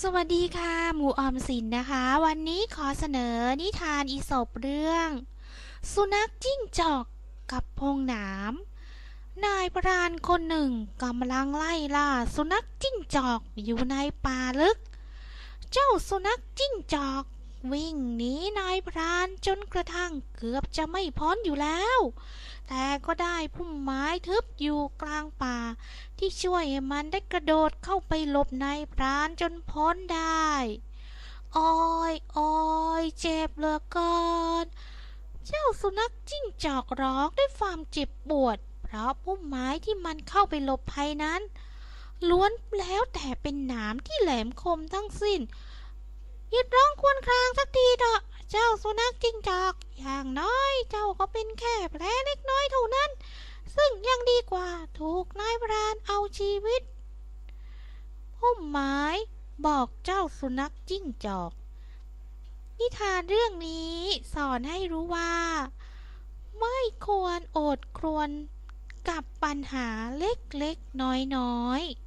สวัสดีค่ะ หมูออมสินนะคะ วันนี้ขอเสนอนิทานอีสบเรื่อง สุนัขจิ้งจอกกับพงหนาม นายพรานคนหนึ่งกำลังไล่ล่าสุนัขจิ้งจอกอยู่ในป่าลึก เจ้าสุนัขจิ้งจอก วิ่งหนีนายพรานจนกระทั่งเกือบจะไม่พ้นอยู่แล้ว แต่ก็ได้พุ่มไม้ทึบอยู่กลางป่า ที่ช่วยให้มันได้กระโดดเข้าไปหลบในพรานจนพ้นได้โอ้อยโอ้อยเจ็บเหลือเกินเจ้าสุนัขจิ้งจอกร้องด้วยความเจ็บปวด เพราะพุ่มไม้ที่มันเข้าไปหลบภัยนั้น ล้วนแล้วแต่เป็นหนามที่แหลมคมทั้งสิ้น สุนัขจิ้งจอก อย่างน้อยเจ้าก็เป็นแค่แผลเล็กน้อยเท่านั้น ซึ่งยังดีกว่าถูกนายพรานเอาชีวิตพุ่มไม้บอกเจ้าสุนัขจิ้งจอก นิทานเรื่องนี้สอนให้รู้ว่า ไม่ควรโอดครวญกับปัญหาเล็กๆ น้อยๆ